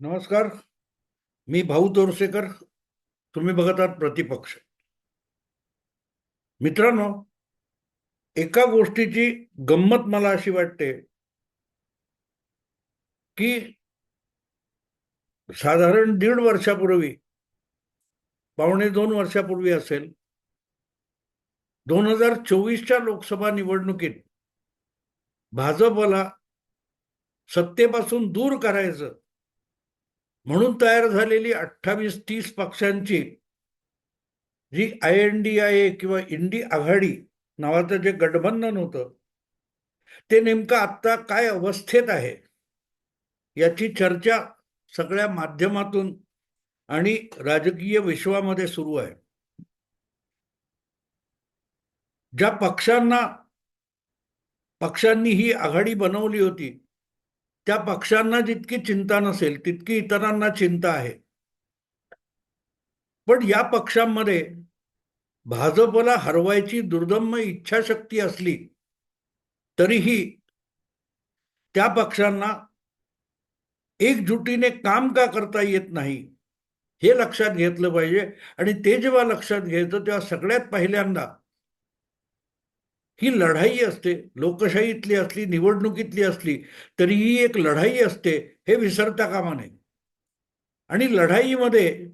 नमस्कार. मी भाऊ तोरसेकर. तुम्ही बघत आहात प्रतिपक्ष. मित्रांनो एका गोष्टीची गंमत मला अशी वाटते की साधारण दीड वर्षापूर्वी पावणे दोन वर्षापूर्वी असेल दोन हजार चोवीसच्या लोकसभा निवडणुकीत भाजपला सत्तेपासून दूर करायचं म्हणून तयार झालेली अठ्ठावीस तीस पक्षांची जी I N D I A किंवा इंडी आघाडी नावाचं जे गठबंधन होतं ते नेमकं आत्ता काय अवस्थेत आहे याची चर्चा सगळ्या माध्यमातून आणि राजकीय विश्वामध्ये सुरू आहे. ज्या पक्षांना पक्षांनी ही आघाडी बनवली होती त्या पक्षांना जितकी चिंता नसेल तितकी इतरांना चिंता आहे. पण या पक्षांमध्ये भाजपला हरवायची दुर्दम्य इच्छाशक्ती असली तरीही त्या पक्षांना एकजुटीने काम का करता येत नाही हे लक्षात घेतलं पाहिजे. आणि ते जेव्हा लक्षात घ्यायचं तेव्हा सगळ्यात पहिल्यांदा ही लढाई असते लोकशाहीतली असली निवडणुकीतली असली तरी ही एक लढाई असते हे विसरता कामा नये. आणि लढाईमध्ये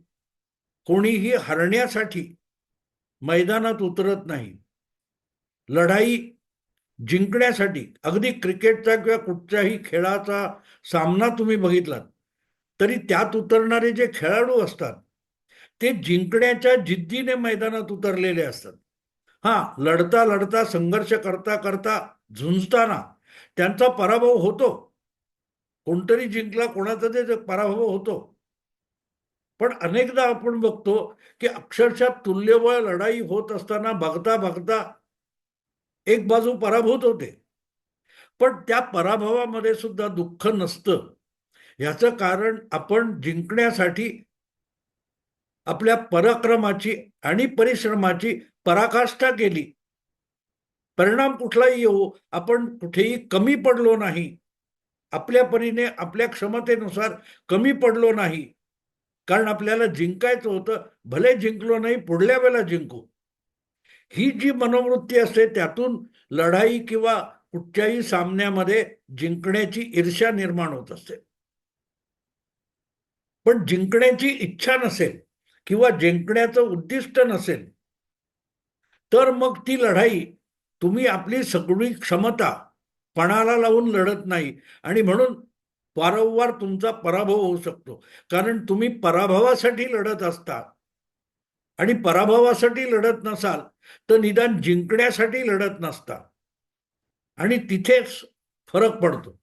कोणीही हरण्यासाठी मैदानात उतरत नाही. लढाई जिंकण्यासाठी अगदी क्रिकेटचा किंवा कुठच्याही खेळाचा सामना तुम्ही बघितलात तरी त्यात उतरणारे जे खेळाडू असतात ते जिंकण्याच्या जिद्दीने मैदानात उतरलेले असतात. हा लढता लढता संघर्ष करता करता झुंजताना त्यांचा पराभव होतो. कोणतरी जिंकला कोणाचा ते पराभव होतो. पण अनेकदा आपण बघतो की अक्षरशः तुल्यबळ लढाई होत असताना बघता बघता एक बाजू पराभूत होते. पण त्या पराभवामध्ये सुद्धा दुःख नसतं. याचं कारण आपण जिंकण्यासाठी आपल्या पराक्रमाची आणि परिश्रमाची पराकाष्ठा केली. परिणाम कुठलाही येऊ आपण कुठेही कमी पडलो नाही. आपल्या परीने आपल्या क्षमतेनुसार कमी पडलो नाही. कारण आपल्याला जिंकायचं होतं भले जिंकलो नाही पुढल्या वेळेला जिंकू. ही जी मनोवृत्ती असते त्यातून लढाई किंवा कुठच्याही सामन्यामध्ये जिंकण्याची ईर्ष्या निर्माण होत असते. पण जिंकण्याची इच्छा नसेल किंवा जिंकण्याचं उद्दिष्ट नसेल तर मग ती लढाई तुम्ही आपली सगळी क्षमता पणाला लावून लढत नाही. आणि म्हणून वारंवार तुमचा पराभव होऊ शकतो. कारण तुम्ही पराभवासाठी लढत असता. आणि पराभवासाठी लढत नसाल तर निदान जिंकण्यासाठी लढत नसता. आणि तिथेच फरक पडतो.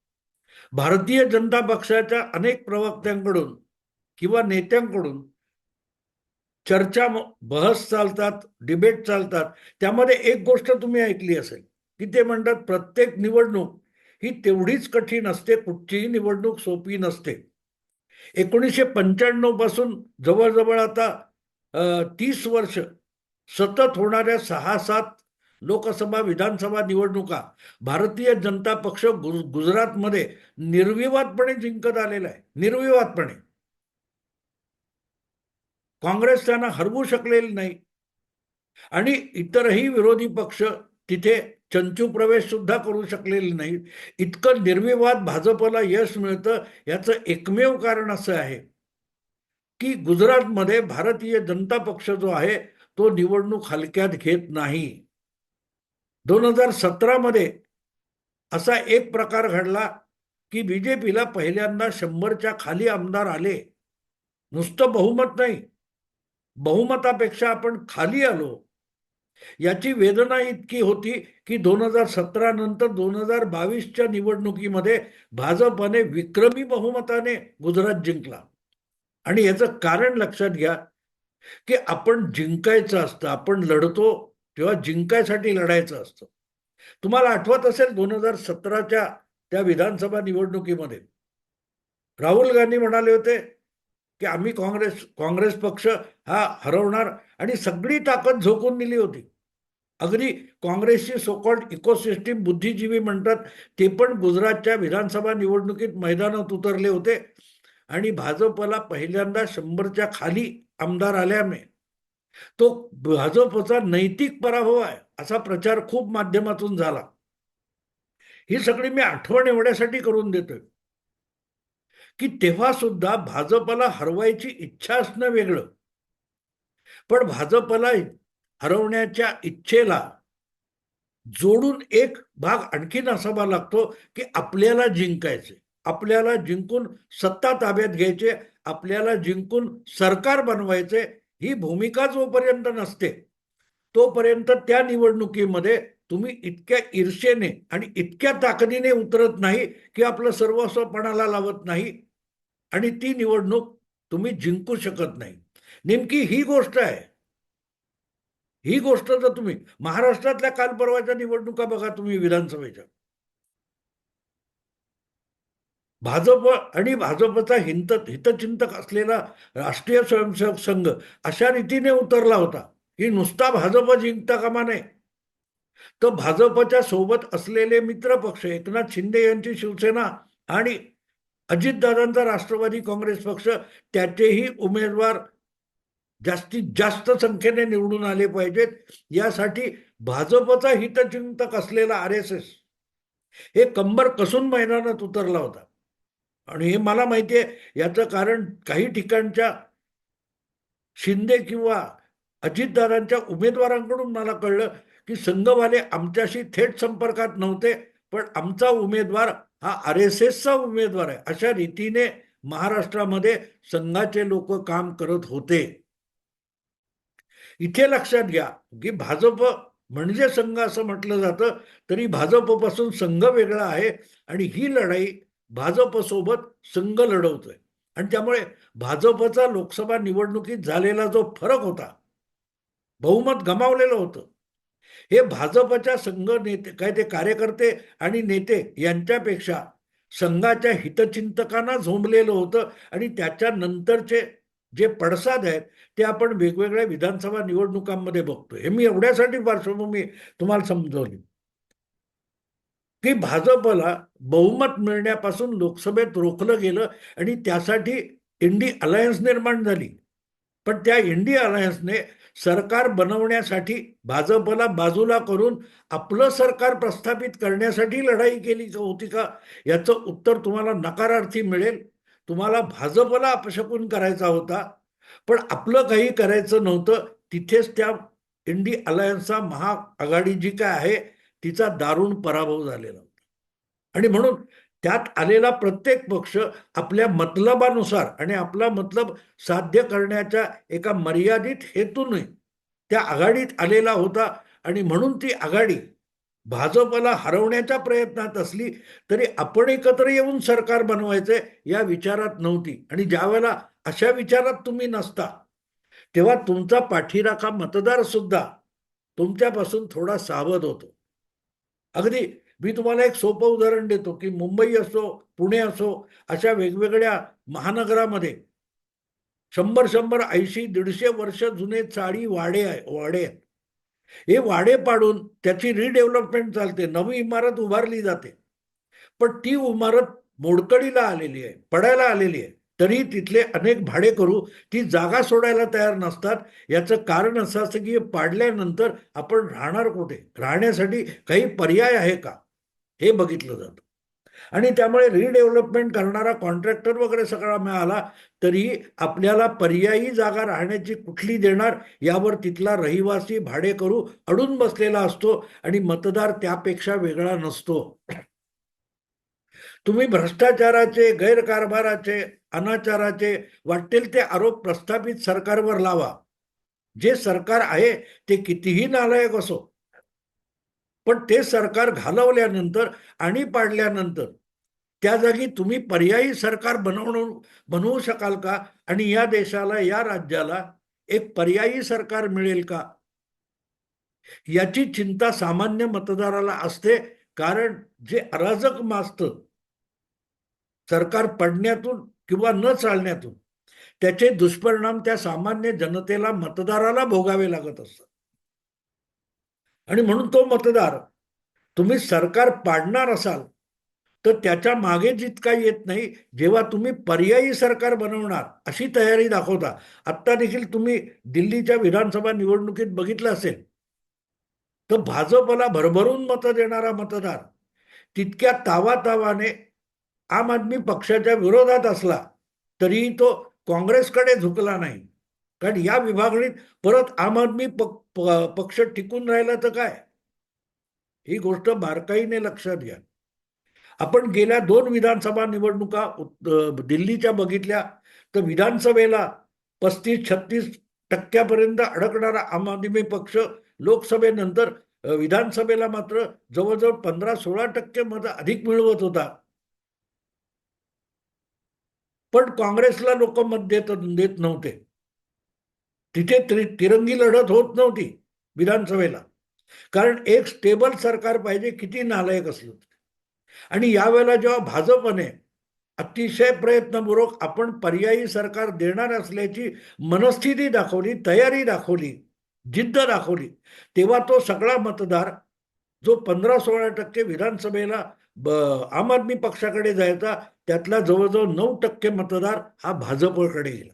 भारतीय जनता पक्षाच्या अनेक प्रवक्त्यांकडून किंवा नेत्यांकडून चर्चा बहस चालतात डिबेट चालतात. त्यामध्ये एक गोष्ट तुम्ही ऐकली असेल की ते म्हणतात प्रत्येक निवडणूक ही तेवढीच कठीण असते कुठचीही निवडणूक सोपी नसते. एकोणीसशे पंच्याण्णवपासून जवळजवळ आता तीस वर्ष सतत होणाऱ्या सहा सात लोकसभा विधानसभा निवडणुका भारतीय जनता पक्ष गुजरातमध्ये निर्विवादपणे जिंकत आलेला आहे. निर्विवादपणे. काँग्रेस त्यांना हरवू शकलेले नाही. आणि इतरही विरोधी पक्ष तिथे चंचू प्रवेश सुद्धा करू शकलेले नाही इतकं निर्विवाद भाजपला यश मिळतं याचं एकमेव कारण असं आहे की गुजरातमध्ये भारतीय जनता पक्ष जो आहे तो निवडणूक हलक्यात घेत नाही. दोन हजार सतरामध्ये असा एक प्रकार घडला की बीजेपीला पहिल्यांदा शंभरच्या खाली आमदार आले. नुसतं बहुमत नाही. बहुमतापेक्षा आपण खाली आलो. याची वेदना इतकी होती की दोन हजार सतरा नंतर दोन हजार बावीसच्या निवडणुकीमध्ये भाजपने विक्रमी बहुमताने गुजरात जिंकला. आणि याचं कारण लक्षात घ्या की आपण जिंकायचं असतं आपण लढतो तेव्हा जिंकायसाठी लढायचं असतं. तुम्हाला आठवत असेल दोन हजार सतराच्या त्या विधानसभा निवडणुकीमध्ये? राहुल गांधी म्हणाले होते की आम्ही काँग्रेस काँग्रेस पक्ष हा हरवणार आणि सगळी ताकद झोकून दिली होती. अगदी काँग्रेसची सोकॉल्ड इकोसिस्टीम बुद्धिजीवी म्हणतात ते पण गुजरातच्या विधानसभा निवडणुकीत मैदानात उतरले होते. आणि भाजपला पहिल्यांदा शंभरच्या खाली आमदार आल्याने तो भाजपचा नैतिक पराभव आहे असा प्रचार खूप माध्यमातून झाला. ही सगळी मी आठवण एवढ्यासाठी करून देतोय. की तेव्हा सुद्धा भाजपला हरवायची इच्छा असणं वेगळं. पण भाजपला हरवण्याच्या इच्छेला जोडून एक भाग आणखीन असावा लागतो की आपल्याला जिंकायचे आपल्याला जिंकून सत्ता ताब्यात घ्यायचे आपल्याला जिंकून सरकार बनवायचे ही भूमिका जोपर्यंत नसते तोपर्यंत त्या निवडणुकीमध्ये तुम्ही इतक्या ईर्षेने आणि इतक्या ताकदीने उतरत नाही की आपलं सर्वस्वपणाला लावत नाही आणि ती निवडणूक तुम्ही जिंकू शकत नाही. नेमकी ही गोष्ट आहे. ही गोष्ट जर तुम्ही महाराष्ट्रातल्या काल परवाच्या निवडणुका बघा तुम्ही विधानसभेच्या. भाजप आणि भाजपचा हिंत हितचिंतक असलेला राष्ट्रीय स्वयंसेवक संघ अशा रीतीने उतरला होता. की नुसता भाजप जिंकता कामा नये. तर भाजपच्या सोबत असलेले मित्र पक्ष एकनाथ शिंदे यांची शिवसेना आणि अजितदादांचा राष्ट्रवादी काँग्रेस पक्ष त्याचेही उमेदवार जास्तीत जास्त संख्येने निवडून आले पाहिजेत. यासाठी भाजपचा हितचिंतक असलेला आर एस एस हे कंबर कसून मैदानात उतरला होता. आणि हे मला माहिती आहे याचं कारण काही ठिकाणच्या शिंदे किंवा अजितदादांच्या उमेदवारांकडून मला कळलं की संघवाले आमच्याशी थेट संपर्कात नव्हते पण आमचा उमेदवार हा आर एस एसचा उमेदवार आहे. अशा रीतीने महाराष्ट्रामध्ये संघाचे लोक काम करत होते. इथे लक्षात घ्या की भाजप म्हणजे संघ असं म्हटलं जातं तरी भाजपपासून संघ वेगळा आहे आणि ही लढाई भाजपसोबत संघ लढवतोय. आणि त्यामुळे भाजपचा लोकसभा निवडणुकीत झालेला जो फरक होता बहुमत गमावलेलं होतं. हे भाजपच्या संघ नेते काय ते कार्यकर्ते आणि नेते यांच्यापेक्षा संघाच्या हितचिंतकांना झोंबलेलं होतं आणि त्याच्यानंतरचे जे पडसाद आहेत ते आपण वेगवेगळ्या विधानसभा निवडणुकांमध्ये बघतो हे मी एवढ्यासाठी पार्श्वभूमी तुम्हाला समजवली. की भाजपला बहुमत मिळण्यापासून लोकसभेत रोखलं गेलं आणि त्यासाठी इंडी अलायन्स निर्माण झाली. पण त्या इंडिया अलायन्सने सरकार बनवण्यासाठी भाजपला बाजूला करून आपलं सरकार प्रस्थापित करण्यासाठी लढाई केली होती का? याचं उत्तर तुम्हाला नकारार्थी मिळेल. तुम्हाला भाजपला अपशकून करायचा होता. पण आपलं काही करायचं नव्हतं. तिथेच त्या इंडी अलायन्सचा महाआघाडी जी काय आहे तिचा दारुण पराभव झालेला होता. आणि म्हणून त्यात आलेला प्रत्येक पक्ष आपल्या मतलबानुसार आणि आपला मतलब साध्य करण्याच्या एका मर्यादित हेतूने त्या आघाडीत आलेला होता. आणि म्हणून ती आघाडी भाजपला हरवण्याच्या प्रयत्नात असली तरी आपण एकत्र येऊन सरकार बनवायचे या विचारात नव्हती. आणि ज्यावेळेला अशा विचारात तुम्ही नसता तेव्हा तुमचा पाठीराखा मतदार सुद्धा तुमच्यापासून थोडा सावध होतो. अगदी मी तुम्हाला एक सोपं उदाहरण देतो की मुंबई असो पुणे असो अशा वेगवेगळ्या महानगरामध्ये शंभर शंभर ऐंशी दीडशे वर्ष जुने चाळी वाडे आहे वाडे आहेत. हे वाडे पाडून त्याची रिडेव्हलपमेंट चालते नवी इमारत उभारली जाते. पण ती इमारत मोडकडीला आलेली आहे पडायला आलेली आहे. तरी तिथले अनेक भाडे करू ती जागा सोडायला तयार नसतात. याचं कारण असं असतं की पाडल्यानंतर आपण राहणार कुठे? राहण्यासाठी काही पर्याय आहे का? हे बघितलं जातं. आणि त्यामुळे रिडेव्हलपमेंट करणारा कॉन्ट्रॅक्टर वगैरे सगळा मिळाला तरी आपल्याला पर्यायी जागा राहण्याची कुठली देणार यावर तिथला रहिवासी भाडे करू अडून बसलेला असतो आणि मतदार त्यापेक्षा वेगळा नसतो. तुम्ही भ्रष्टाचाराचे गैरकारभाराचे अनाचाराचे वाटेल ते आरोप प्रस्थापित सरकारवर लावा. जे सरकार आहे ते कितीही नालायक असो पण ते सरकार घालवल्यानंतर आणि पाडल्यानंतर त्या जागी तुम्ही पर्यायी सरकार बनवणं बनवू शकाल का? आणि या देशाला या राज्याला एक पर्यायी सरकार मिळेल का? याची चिंता सामान्य मतदाराला असते कारण जे अराजक माजत सरकार पडण्यातून किंवा न चालण्यातून त्याचे दुष्परिणाम त्या सामान्य जनतेला मतदाराला भोगावे लागत असतात. आणि म्हणून तो मतदार तुम्ही सरकार पाडणार असाल तर त्याच्यामागे जितका येत नाही. जेव्हा तुम्ही पर्यायी सरकार बनवणार अशी तयारी दाखवता. आत्ता देखील तुम्ही दिल्लीच्या विधानसभा निवडणुकीत बघितलं असेल तर भाजपला भरभरून मतं देणारा मतदार तितक्या तावातावाने आम आदमी पक्षाच्या विरोधात असला तरीही तो काँग्रेसकडे झुकला नाही. कारण या विभागणीत परत आम आदमी पक- पक्ष टिकून राहिला तर काय? ही गोष्ट बारकाईने लक्षात घ्या. आपण गेल्या दोन विधानसभा निवडणुका दिल्लीच्या बघितल्या तर विधानसभेला पस्तीस छत्तीस टक्क्यापर्यंत अडकणारा आम आदमी पक्ष लोकसभेनंतर विधानसभेला मात्र जवळजवळ पंधरा सोळा टक्के मत अधिक मिळवत होता. पण काँग्रेसला लोक मत देत देत नव्हते. तिथे त्रि- तिरंगी लढत होत नव्हती विधानसभेला. कारण एक स्टेबल सरकार पाहिजे किती नालायक असलं आणि यावेळेला जेव्हा भाजपने अतिशय प्रयत्नपूर्वक आपण पर्यायी सरकार देणार असल्याची मनस्थिती दाखवली तयारी दाखवली जिद्द दाखवली तेव्हा तो सगळा मतदार जो पंधरा सोळा टक्के विधानसभेला ब- आम आदमी पक्षाकडे जायचा त्यातला जवळजवळ नऊ टक्के मतदार हा भाजपकडे गेला.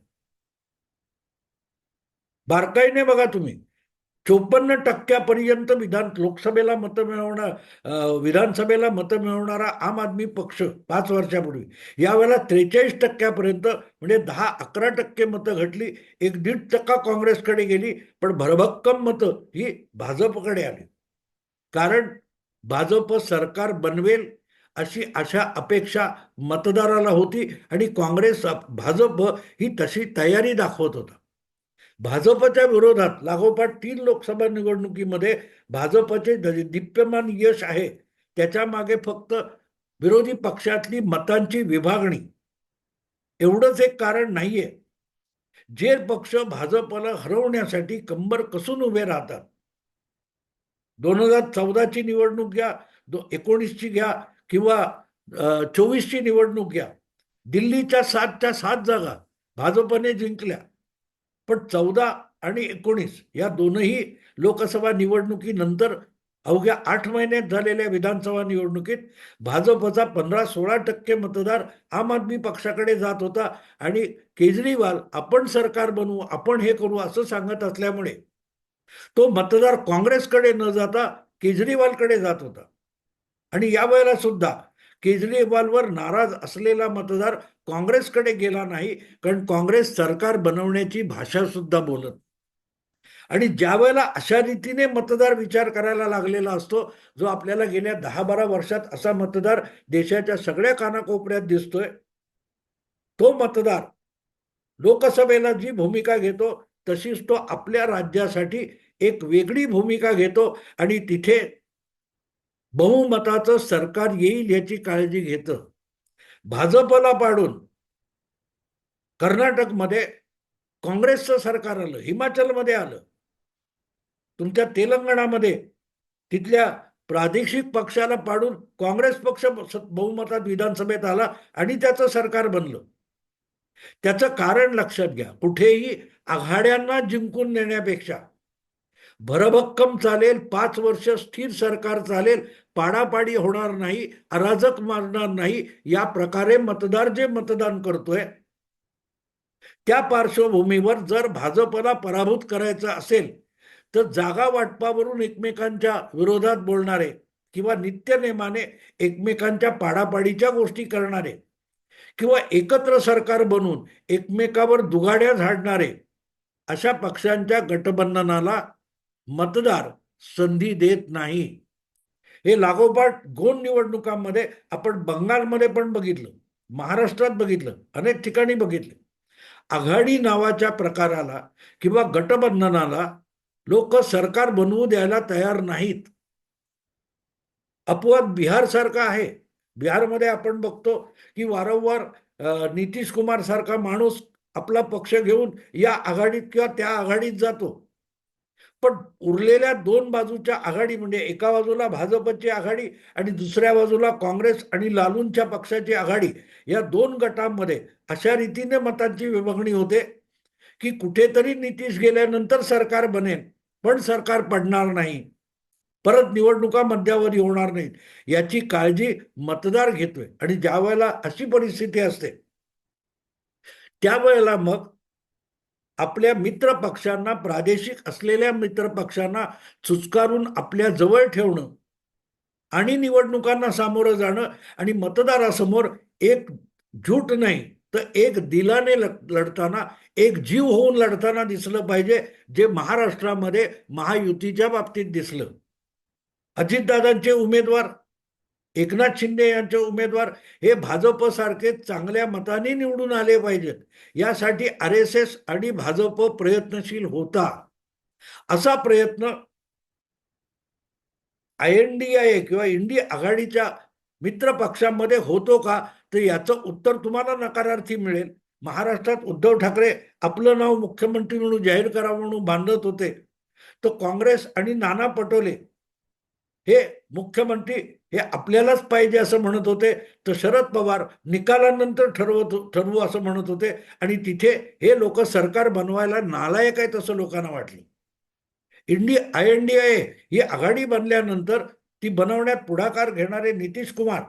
बारकाईने बघा तुम्ही चोपन्न टक्क्यापर्यंत विधान लोकसभेला मतं मिळवणार विधानसभेला मतं मिळवणारा आम आदमी पक्ष पाच वर्षापूर्वी यावेळेला त्रेचाळीस टक्क्यापर्यंत म्हणजे दहा अकरा टक्के मतं घटली एक दीड टक्का काँग्रेसकडे गेली पण भरभक्कम मतं ही भाजपकडे आली. कारण भाजप सरकार बनवेल अशी अशा अपेक्षा मतदाराला होती आणि काँग्रेस भाजप ही तशी तयारी दाखवत होता. भाजपच्या विरोधात लागोपाठ तीन लोकसभा निवडणुकीमध्ये भाजपचे द- दिप्यमान यश आहे. त्याच्यामागे फक्त विरोधी पक्षातली मतांची विभागणी. एवढंच एक कारण नाहीये. जे पक्ष भाजपला हरवण्यासाठी कंबर कसून उभे राहतात. दोन हजार चौदाची निवडणूक घ्या दो एकोणीसची घ्या किंवा चोवीसची निवडणूक घ्या. दिल्लीच्या सातच्या सात जागा भाजपने जिंकल्या. पण चौदा आणि एकोणीस या दोनही लोकसभा निवडणुकीनंतर अवघ्या आठ महिन्यात झालेल्या विधानसभा निवडणुकीत भाजपचा पंधरा सोळा टक्के मतदार आम आदमी पक्षाकडे जात होता आणि केजरीवाल आपण सरकार बनवू आपण हे करू असं सांगत असल्यामुळे तो मतदार काँग्रेसकडे न जाता केजरीवालकडे जात होता. आणि यावेळेला सुद्धा केजरीवालवर नाराज असलेला मतदार काँग्रेसकडे गेला नाही कारण काँग्रेस सरकार बनवण्याची भाषा सुद्धा बोलत आणि ज्या वेळेला अशा रीतीने मतदार विचार करायला लागलेला असतो जो आपल्याला गेल्या दहा बारा वर्षात असा मतदार देशाच्या सगळ्या कानाकोपऱ्यात दिसतोय तो मतदार लोकसभेला जी भूमिका घेतो तशीच तो आपल्या राज्यासाठी एक वेगळी भूमिका घेतो आणि तिथे बहुमताचं सरकार येईल याची काळजी घेतं. भाजपला पाडून कर्नाटकमध्ये काँग्रेसचं सरकार आलं हिमाचलमध्ये आलं. तुमच्या तेलंगणामध्ये तिथल्या प्रादेशिक पक्षाला पाडून काँग्रेस पक्ष बहुमतात विधानसभेत आला आणि त्याचं सरकार बनलं. त्याचं कारण लक्षात घ्या कुठेही आघाड्यांना जिंकून नेण्यापेक्षा भरभक्कम चालेल पाच वर्ष स्थिर सरकार चालेल पाडापाडी होणार नाही अराजक मारणार नाही या प्रकारे मतदार जे मतदान करतोय त्या पार्श्वभूमीवर जर भाजपला पराभूत करायचं असेल तर जागा वाटपावरून एकमेकांच्या विरोधात बोलणारे किंवा नित्यनेमाने एकमेकांच्या पाडापाडीच्या गोष्टी करणारे किंवा एकत्र सरकार बनून एकमेकावर दुगाड्या झाडणारे अशा पक्षांच्या गटबंधनाला मतदार संधी देत नाही. हे लागोपाठ गोंड निवडणुकांमध्ये आपण बंगालमध्ये पण बघितलं महाराष्ट्रात बघितलं अनेक ठिकाणी बघितलं. आघाडी नावाच्या प्रकाराला किंवा गटबंधनाला लोक सरकार बनवू द्यायला तयार नाहीत. अपवाद बिहार सारखा आहे. बिहारमध्ये आपण बघतो की वारंवार नितीश कुमार सारखा माणूस आपला पक्ष घेऊन या आघाडीत किंवा त्या आघाडीत जातो. पण उरलेल्या दोन बाजूच्या आघाडी म्हणजे एका बाजूला भाजपची आघाडी आणि दुसऱ्या बाजूला काँग्रेस आणि लालूंच्या पक्षाची आघाडी या दोन गटांमध्ये अशा रीतीने मतांची विभागणी होते की कुठेतरी नितीश गेल्यानंतर सरकार बनेल पण सरकार पडणार नाही. परत निवडणुका मध्यावधी होणार नाहीत. याची काळजी मतदार घेतोय आणि ज्या वेळेला अशी परिस्थिती असते त्यावेळेला मग आपल्या मित्र पक्षांना प्रादेशिक असलेल्या मित्र पक्षांना चुचकारून आपल्या जवळ ठेवणं आणि निवडणुकांना सामोरं जाणं आणि मतदारासमोर एक झूट नाही तर एक दिलाने लढताना एक जीव होऊन लढताना दिसलं पाहिजे जे महाराष्ट्रामध्ये महायुतीच्या बाबतीत दिसलं. अजितदादांचे उमेदवार एकनाथ शिंदे यांचे उमेदवार हे भाजप सारखे चांगल्या मताने निवडून आले पाहिजेत. यासाठी आर एस एस आणि भाजप प्रयत्नशील होता. असा प्रयत्न आय एन डी आय किंवा इंडी आघाडीच्या मित्र पक्षामध्ये होतो का? तर याचं उत्तर तुम्हाला नकारार्थी मिळेल. महाराष्ट्रात उद्धव ठाकरे आपलं नाव मुख्यमंत्री म्हणून जाहीर करावं म्हणून बांधत होते. तर काँग्रेस आणि नाना पटोले हे मुख्यमंत्री हे आपल्यालाच पाहिजे असं म्हणत होते तर शरद पवार निकालानंतर ठरवत ठरवू असं म्हणत होते. आणि तिथे हे लोक सरकार बनवायला नालायक आहेत असं लोकांना वाटलं. INDI I N D I ही आघाडी बनल्यानंतर ती बनवण्यात पुढाकार घेणारे नितीश कुमार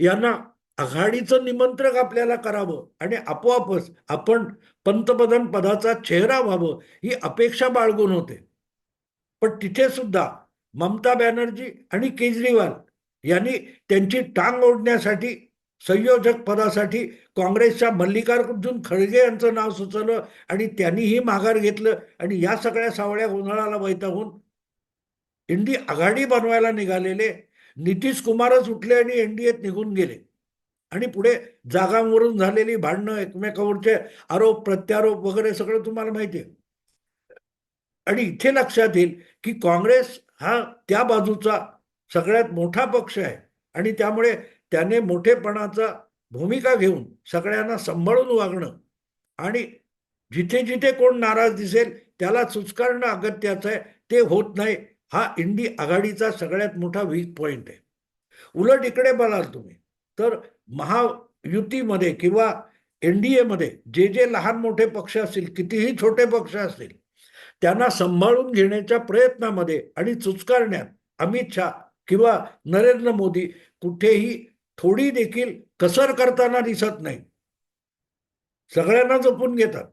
यांना आघाडीचं निमंत्रक आपल्याला करावं आणि आपोआपच आपण पंतप्रधान पदाचा चेहरा व्हावं ही अपेक्षा बाळगून होते. पण तिथे सुद्धा ममता बॅनर्जी आणि केजरीवाल यांनी त्यांची टांग ओढण्यासाठी संयोजक पदासाठी काँग्रेसच्या मल्लिकार्जुन खळगे यांचं नाव सुचवलं आणि त्यांनीही माघार घेतलं आणि या सगळ्या सावळ्या गोंधळाला वैतागून डी आघाडी बनवायला निघालेले नितीश कुमारच उठले आणि एनडीएत निघून गेले. आणि पुढे जागांवरून झालेली भांडणं एकमेकावरचे आरोप प्रत्यारोप वगैरे सगळं तुम्हाला माहिती आहे. आणि इथे लक्षात येईल की काँग्रेस हा त्या बाजूचा सगळ्यात मोठा पक्ष आहे. आणि त्यामुळे त्याने मोठेपणाचा भूमिका घेऊन सगळ्यांना सांभाळून वागणं आणि जिथे जिथे कोण नाराज दिसेल त्याला सुचकारणं अगत्याचं आहे. ते होत नाही. हा इंडी आघाडीचा सगळ्यात मोठा वीक पॉइंट आहे. उलट इकडे बघाल तुम्ही तर महायुतीमध्ये किंवा एन डी एमध्ये जे जे लहान मोठे पक्ष असतील कितीही छोटे पक्ष असतील त्यांना सांभाळून घेण्याच्या प्रयत्नामध्ये आणि चुचकारण्यात अमित शहा किंवा नरेंद्र मोदी कुठेही थोडी देखील कसर करताना दिसत नाही सगळ्यांना जपून घेतात.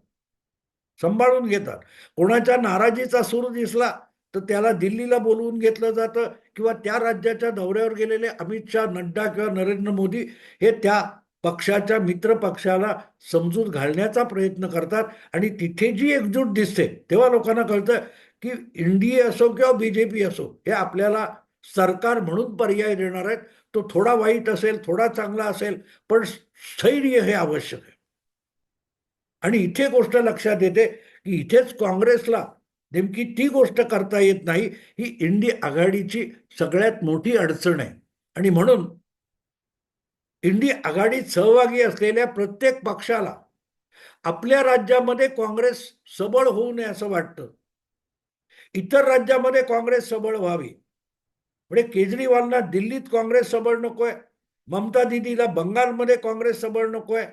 सांभाळून घेतात. कोणाच्या नाराजीचा सूर दिसला तर त्याला दिल्लीला बोलवून घेतलं जातं किंवा त्या राज्याच्या दौऱ्यावर गेलेले अमित शहा नड्डा किंवा नरेंद्र मोदी हे त्या पक्षाच्या मित्र पक्षाला समजूत घालण्याचा प्रयत्न करतात. आणि तिथे जी एकजूट दिसते तेव्हा लोकांना कळतं की एनडीए असो किंवा बीजेपी असो हे आपल्याला सरकार म्हणून पर्याय देणार आहेत. तो थोडा वाईट असेल थोडा चांगला असेल पण स्थैर्य हे आवश्यक आहे. आणि इथे गोष्ट लक्षात येते की इथेच काँग्रेसला नेमकी ती गोष्ट करता येत नाही. ही इंडी आघाडीची सगळ्यात मोठी अडचण आहे. आणि म्हणून इंडी आघाडीत सहभागी असलेल्या प्रत्येक पक्षाला आपल्या राज्यामध्ये काँग्रेस सबळ होऊ नये असं वाटतं. इतर राज्यामध्ये काँग्रेस सबळ व्हावी. म्हणजे केजरीवालना दिल्लीत काँग्रेस सबळ नकोय ममता दिदीला बंगालमध्ये काँग्रेस सबळ नकोय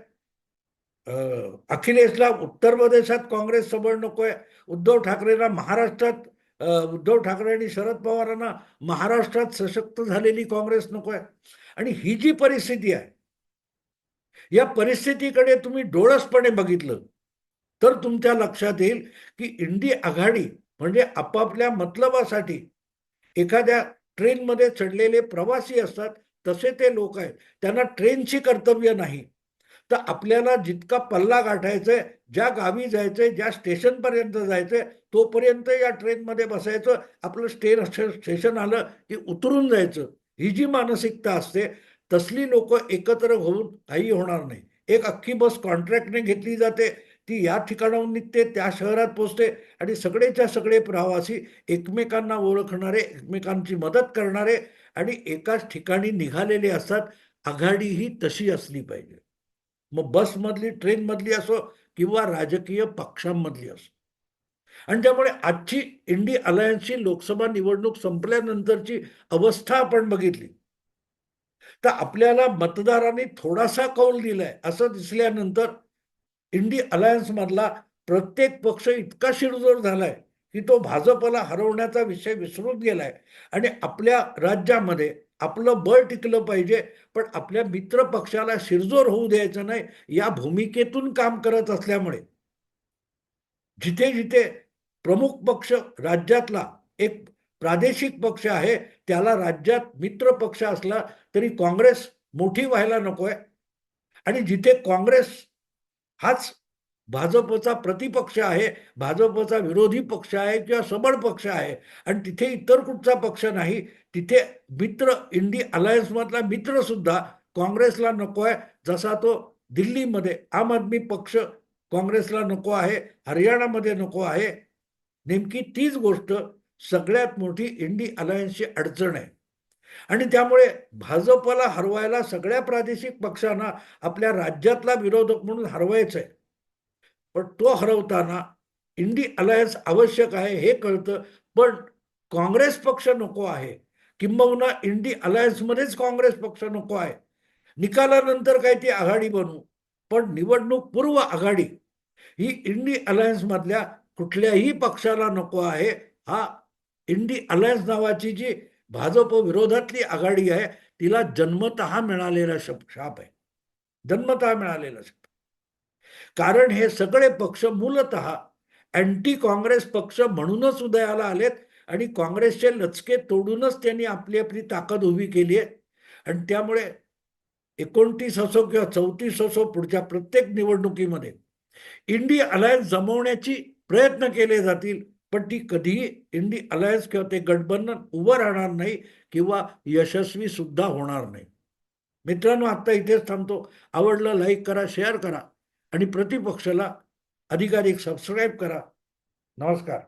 अखिलेशला उत्तर प्रदेशात काँग्रेस सबळ नकोय उद्धव ठाकरेला महाराष्ट्रात उद्धव ठाकरे आणि शरद पवारांना महाराष्ट्रात सशक्त झालेली काँग्रेस नकोय. आणि ही जी परिस्थिती आहे या परिस्थितीकडे तुम्ही डोळसपणे बघितलं तर तुमच्या लक्षात येईल की इंडी आघाडी म्हणजे आपापल्या मतलबासाठी एखाद्या ट्रेनमध्ये चढलेले प्रवासी असतात तसे ते लोक आहेत. त्यांना ट्रेनची कर्तव्य नाही. तर आपल्याला जितका पल्ला गाठायचा आहे ज्या गावी जायचंय ज्या स्टेशनपर्यंत जायचंय तोपर्यंत या ट्रेनमध्ये बसायचं. आपलं स्टे स्टेशन आलं की उतरून जायचं. ही जी मानसिकता असते तसली लोक एकत्र होऊन काही होणार नाही. एक अख्खी बस कॉन्ट्रॅक्टने घेतली जाते ती या ठिकाणाहून निघते त्या शहरात पोचते आणि सगळेच्या सगळे प्रवासी एकमेकांना ओळखणारे एकमेकांची मदत करणारे आणि एकाच ठिकाणी निघालेले असतात आघाडी ही तशी असली पाहिजे. मग बसमधली ट्रेनमधली असो किंवा राजकीय पक्षांमधली असो. आणि त्यामुळे आजची इंडी अलायन्सची लोकसभा निवडणूक संपल्यानंतरची अवस्था आपण बघितली. तर आपल्याला मतदारांनी थोडासा कौल दिलाय असं दिसल्यानंतर इंडी अलायन्स मधला प्रत्येक पक्ष इतका शिरजोर झालाय की तो भाजपला हरवण्याचा विषय विसरून गेलाय. आणि आपल्या राज्यामध्ये आपलं बळ टिकलं पाहिजे पण आपल्या मित्र पक्षाला शिरजोर होऊ द्यायचं नाही या भूमिकेतून काम करत असल्यामुळे. जिथे जिथे प्रमुख पक्ष राज्यातला एक प्रादेशिक पक्ष आहे त्याला राज्यात मित्र पक्ष असला तरी काँग्रेस मोठी व्हायला नकोय. आणि जिथे काँग्रेस हाच भाजपचा प्रतिपक्ष आहे भाजपचा विरोधी पक्ष आहे किंवा सबळ पक्ष आहे आणि तिथे इतर कुठचा पक्ष नाही तिथे मित्र इंडी अलायन्समधला मित्र सुद्धा काँग्रेसला नको आहे जसा तो दिल्लीमध्ये आम आदमी पक्ष काँग्रेसला नको आहे हरियाणामध्ये नको आहे नेमकी तीच गोष्ट सगळ्यात मोठी इंडी अलायन्सची अडचण आहे. आणि त्यामुळे भाजपला हरवायला सगळ्या प्रादेशिक पक्षांना आपल्या राज्यातला विरोधक म्हणून हरवायचं आहे पण तो हरवताना इंडी अलायन्स आवश्यक आहे हे कळतं पण काँग्रेस पक्ष नको आहे. किंबहुना इंडी अलायन्समध्येच काँग्रेस पक्ष नको आहे. निकालानंतर काय ती आघाडी बनवू पण निवडणूक पूर्व आघाडी ही इंडी अलायन्समधल्या कुठल्याही पक्षाला नको आहे. हा इंडी अलायन्स नावाची जी भाजप विरोधातली आघाडी आहे तिला जन्मत मिळालेला शप शाप आहे. जन्मत मिळालेला शाप. कारण हे सगळे पक्ष मूलत अँटी काँग्रेस पक्ष म्हणूनच उदयाला आलेत आणि काँग्रेसचे लचके तोडूनच त्यांनी आपली आपली ताकद उभी केली आहे. आणि त्यामुळे एकोणतीस असो किंवा चौतीस असो पुढच्या प्रत्येक निवडणुकीमध्ये इंडी अलायन्स जमवण्याची प्रयत्न केले जातील पण ती कधीही इंडी अलायन्स किंवा ते गठबंधन उभं राहणार नाही किंवा यशस्वी सुद्धा होणार नाही. मित्रांनो आत्ता इथेच थांबतो. आवडलं लाईक करा शेअर करा आणि प्रतिपक्षाला अधिकाधिक सबस्क्राईब करा. नमस्कार.